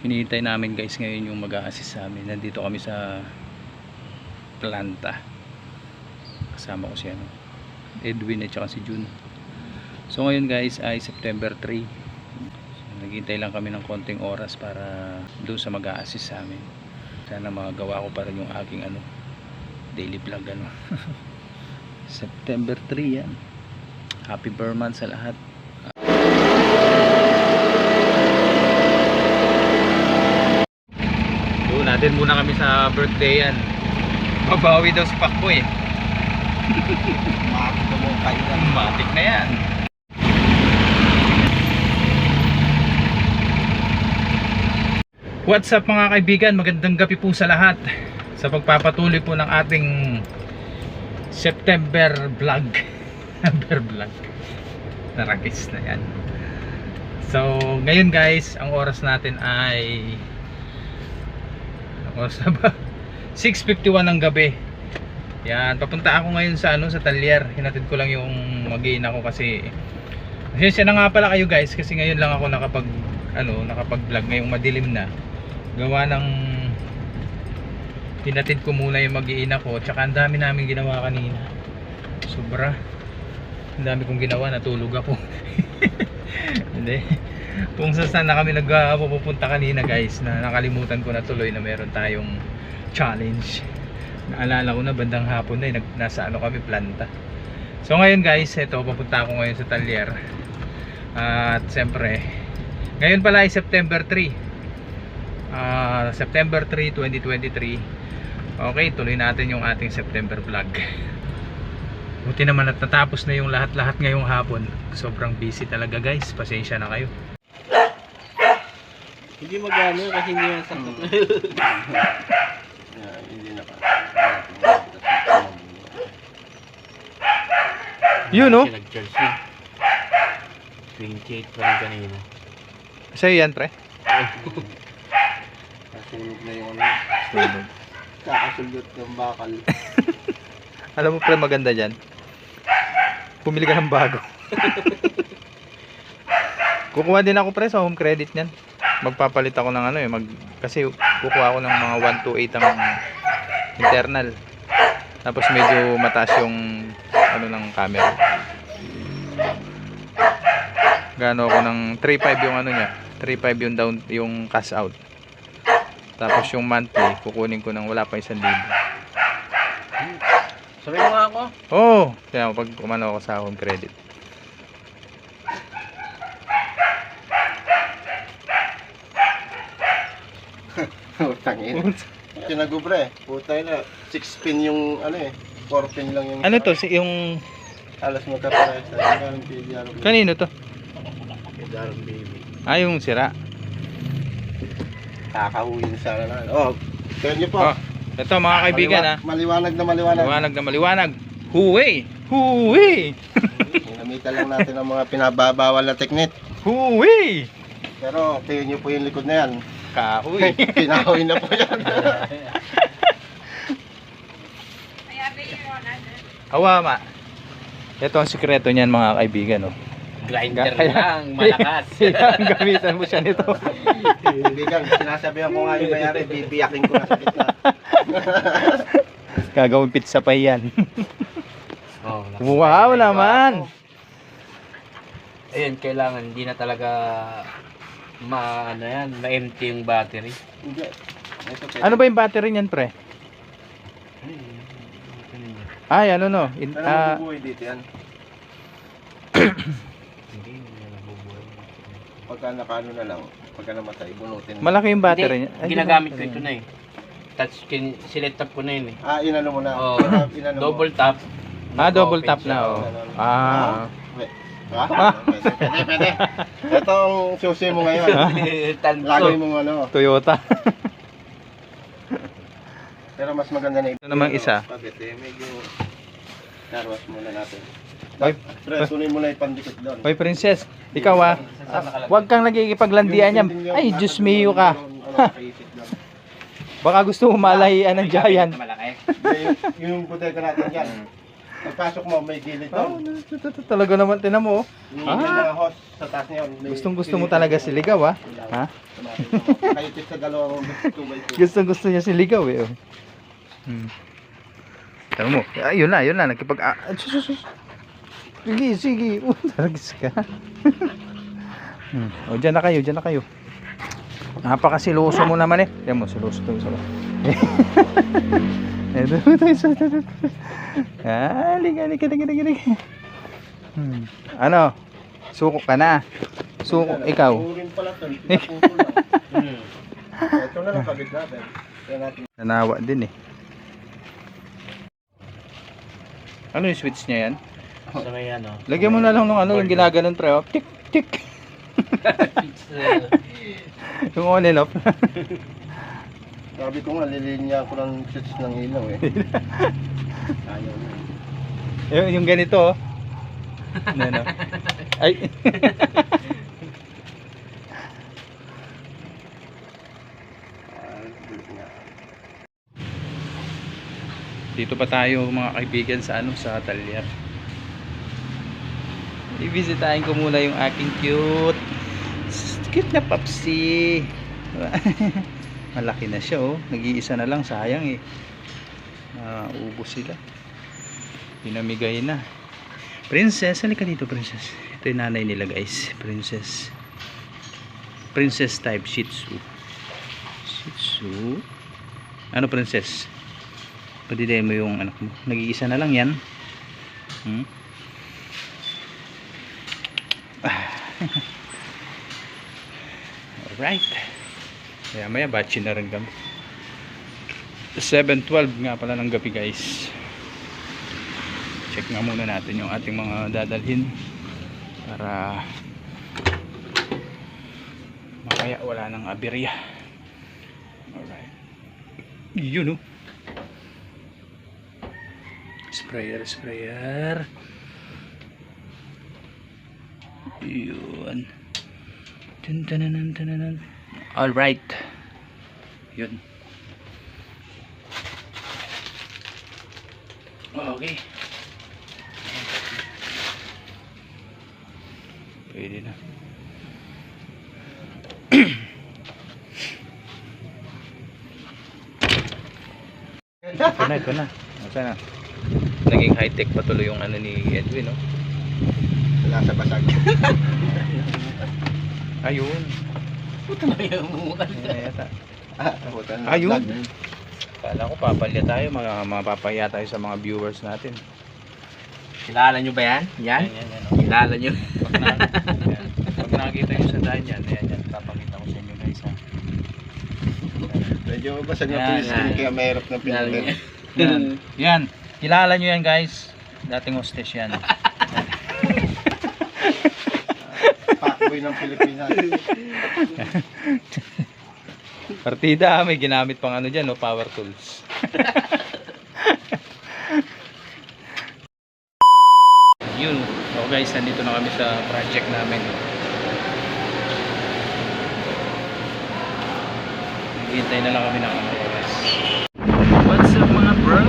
hinihintay namin guys ngayon yung mag-a-assist sa amin. Nandito kami sa planta. Kasama ko si ano Edwin at saka si June so ngayon guys ay September 3 so, naghihintay lang kami ng konting oras para doon sa mag-a-assist sa amin. Sana magagawa ko pa rin yung aking ano daily vlog ano. September 3 yan. Happy Burman sa lahat Natin muna kami sa birthday yan. Babawi daw si Pakboy. Makakita mo kayo na. Matik na yan. What's up mga kaibigan? Magandang gabi po sa lahat. Sa pagpapatuloy po ng ating September vlog. September vlog. Narakis na yan. So, ngayon guys, ang oras natin ay oras na ba? 6.51 ng gabi. Yan, papunta ako ngayon sa ano sa Talyer. Hinatid ko lang yung mag-iina ko kasi Pasensya na nga pala kayo guys kasi ngayon lang ako nakapag ano, nakapag-vlog ngayong madilim na. Gawa ng pinatid ko muna yung mag-iina ko tsaka ang dami namin ginawa kanina. Sobra. Ang dami kong ginawa, natulog ako. Hindi. Kung sa saan na kami nagpupunta kanina guys na nakalimutan ko na tuloy na meron tayong challenge. Naalala ko na bandang hapon na eh, nasa ano kami planta. So ngayon guys, ito papunta ako ngayon sa Talyer. At siyempre, ngayon pala ay September 3. Ah, September 3, 2023. Okay, tuloy natin yung ating September vlog. Buti naman at natapos na yung lahat-lahat ngayong hapon. Sobrang busy talaga guys. Pasensya na kayo. Hindi magano kasi hindi yan sakto. Yeah, hindi na Yun, oh. Nag-charge na. 28 pa rin kanina. Sa'yo yan pre? Nasunog na yung ano. Kakasugot ng bakal. Alam mo pre maganda dyan. Pumili ka ng bago. Kukuha din ako pre sa home credit niyan. Magpapalit ako ng ano eh, mag kasi kukuha ako ng mga 128 ang internal. Tapos medyo mataas yung ano ng camera. Gano ako ng 3.5 yung ano niya. 3.5 yung down yung cash out. Tapos yung monthly kukunin ko ng wala pa isang libo. Sabi mo nga ako. Oo, oh, kaya pag kumano ako sa home credit. Tangin. Tinagubre. Putay na. 6 pin yung ano eh. 4 pin lang yung... Ano to? Si yung Alas magkapares. Kanino to? PDR baby. Ah, yung sira. Kakahuyin sana na. Oh, tignan niyo po. Oh, ito mga kaibigan ha. Maliwanag na maliwanag. Maliwanag na maliwanag. Huwi! Huwi! Ginamitan lang natin ang mga pinababawal na teknik. Huwi! Pero tingnan niyo po yung likod na yan. Kahoy. Pinahoy na po yan. Hawa ma. Ito ang sikreto niyan mga kaibigan. Oh. Grinder Kaya- lang, malakas. Kaya ang gamitan mo siya nito. Kaibigan, sinasabihan ko nga yung mayari, bibiyakin ko na sa gitna. Gagawin pizza pa yan. Oh, wow naman! Ayun, kailangan hindi na talaga ma ano yan, ma-empty yung battery. Hindi. Ito, pwede. Ano ba yung battery niyan pre? Ay, ano no? In, Pero ah, mabubuhay dito yan. Hindi, hindi na nabubuhay. Pagka nakaano na lang, pagka namatay, bunutin mo. malaki yung battery niya. Ay, ginagamit ko ito na eh. Touch skin, select tap ko na yun eh. Ah, inano mo na. Oh, Ah, inano mo. double tap. Ah, double tap na oh. Ganun. Ah. Ha? Pwede, pwede, pwede. Ito ang susi mo ngayon. Lagay mo ano. Toyota. Pero mas maganda na Ito namang isa. Pagkete, medyo narwas muna natin. Oy, Pre, tuloy mo na yung pandikit doon. Oy princess, ikaw ah. ah, Huwag kang nagkikipaglandian niya. Ay, Diyos mio ka. Baka gusto mo malahian ng giant. Malaki. yung, buteka natin dyan. Pagpasok mo, may gilid Oh, doon. talaga naman, tinan mo. oh. Yung Ah. host sa taas niya. Gustong gusto mo talaga doon. siligaw, ah. Ha? Kayo sa dalawang 2x2. Gustong gusto niya siligaw, eh. Oh. Hmm. Tama mo. Ayun na, ayun na. Nagkipag... Ah, sus. Sige, sige. Oh, taragis ka. hmm. O, dyan na kayo, dyan na kayo. Napakasiloso mo naman eh. Yan mo, siloso to. Isa Eh, doon tayo sa... Ah, liga, liga, liga, liga, liga. Hmm. Ano? Suko ka na. Suko, ikaw. Ito na lang kabit natin. Nanawa din eh. Ano yung switch niya yan? Sa may ano. Lagyan mo na lang ng ano, yung ginaganon pre, oh. Tik, tik. Pizza. Yung on and off. Sabi ko nga, lilinya ko ng switch ng ilaw eh. Ayaw na. yung, yung ganito, oh. Ano, ano? Ay. Dito pa tayo mga kaibigan sa ano, sa Talyar. Ibisitahin ko muna yung aking cute. Cute na papsi. Malaki na siya oh. Nag-iisa na lang, sayang eh. Maubos sila. Pinamigay na. Princess, halika dito princess. Ito yung nanay nila guys. Princess. Princess type Shih Tzu. Shih Tzu. Ano princess? Padiday mo yung anak mo. Nag-iisa na lang yan. Hmm? Alright. Kaya maya batchi na rin kami. 7.12 nga pala ng gabi guys. Check nga muna natin yung ating mga dadalhin para makaya wala nang aberya. Alright. Yun oh. Sprayer, sprayer. Yun. Dun, dun, dun, dun, dun. Alright. Yun. Okay. Pwede na. ito na, ito na. Asa na? Naging high-tech pa tuloy yung ano ni Edwin, no? Nasa basag. Ayun. Ayaw mo Ayan yata. Ah, puta na. Ayun. Kala ko papalya tayo, mga mapapaya tayo sa mga viewers natin. Kilala nyo ba yan? Yan? Yan, yan, yan. Kilala nyo? Pag, na, yan. Pag nakakita nyo sa daan yan, ayan yan. Papakita ko sa inyo guys ha. Medyo basag na Yan, pulis yan. kaya mahirap na nyo? Yan. yan. Kilala nyo yan guys. Dating hostess yan. Pakboy ng Pilipinas. Partida, may ginamit pang ano dyan, no? power tools. Yun. So guys, nandito na kami sa project namin. Hintay na lang kami ng mga oras. What's up mga bro?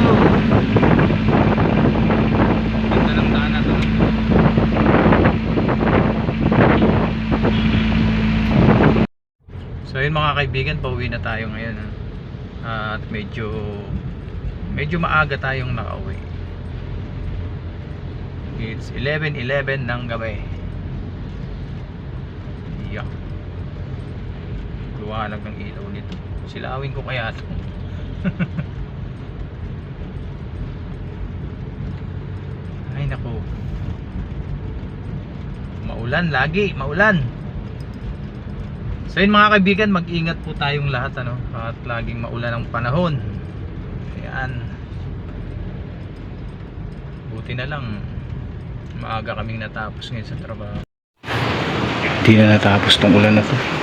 Ganda ng daan natin. So yun mga kaibigan, pauwi na tayo ngayon. Ha? At medyo medyo maaga tayong nakauwi. It's 11.11 ng gabi. Yeah. Luwanag ng ilaw nito. Silawin ko kaya ito. Ay nako. Maulan lagi, maulan. So yun mga kaibigan, mag-ingat po tayong lahat ano, at laging maulan ang panahon. Ayan. Buti na lang maaga kaming natapos ngayon sa trabaho. Hindi na natapos tong ulan na to.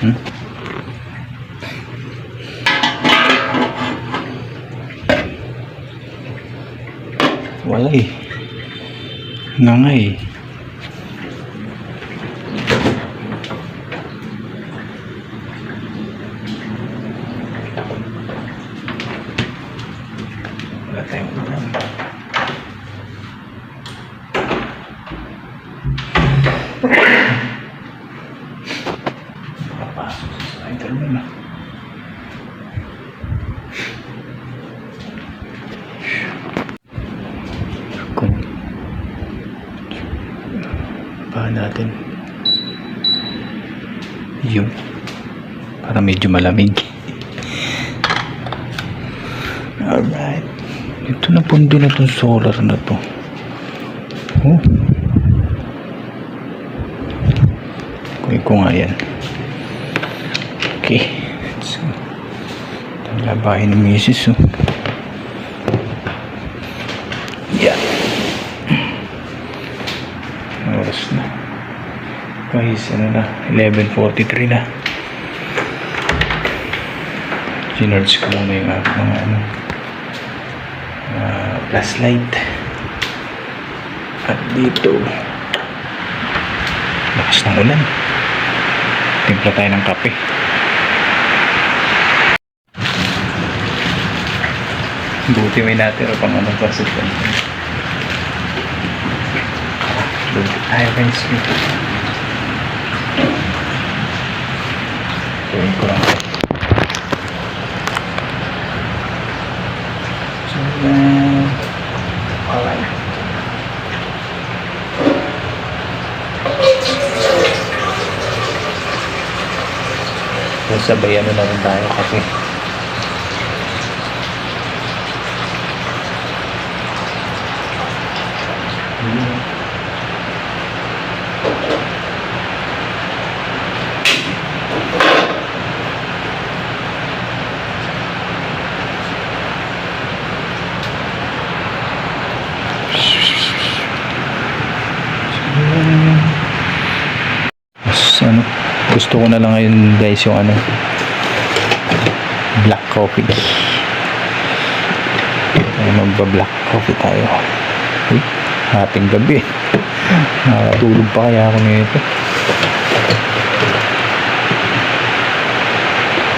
Hmm? Wala eh. Nga nga eh. Wala tayong ulam. Papasok sa internet na. Kung pa natin yun para medyo malamig. Alright. Ito na pundo na tong solar na to. Oh. Kunin ko nga yan. Okay. So labahin ng misis oh. Yan. Oras na. Guys ano na? 11.43 na sinurge ko muna yung aking mga ano uh, flashlight. At dito lakas ng ulan. Timpla tayo ng kape. Buti may natira pang anong pasit buti. Tayo guys Gawin ko lang So, then, alright. So, sabay ano na rin tayo kasi Mas, ano, gusto ko na lang ngayon guys yung ano black coffee. Ay magba black coffee tayo. Uy, hating gabi. Nakatulog pa kaya ako nito.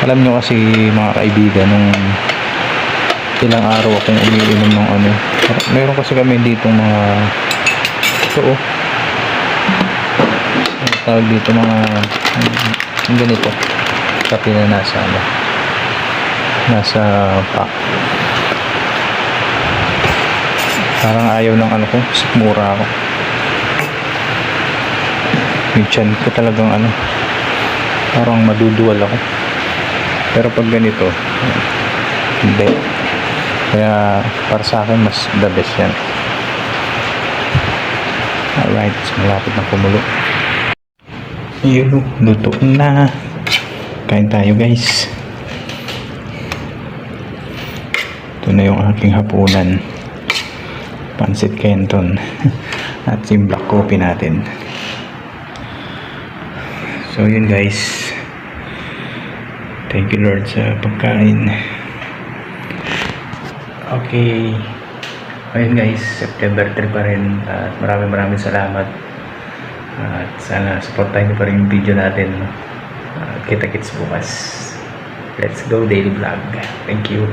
Alam nyo kasi mga kaibigan nung ilang araw akong umiinom ng ano meron kasi kami dito mga ito oh tawag dito mga yung ganito kape na nasa ano nasa pack. Parang ayaw ng ano ko sikmura ako. Yung chan ko talagang ano parang maduduwal ako. Pero pag ganito hindi. Kaya para sa akin mas the best yan. Alright malapit na kumulo yun luto na. Kain tayo guys. Ito na yung aking hapunan. Pansit kenton. At yung black coffee natin. So yun guys. Thank you lord sa pagkain. Okay. Ayun guys. September 3 pa rin. At maraming maraming salamat at sana supportahin niyo pa rin yung video natin no? at kita kits bukas. Let's go daily vlog. Thank you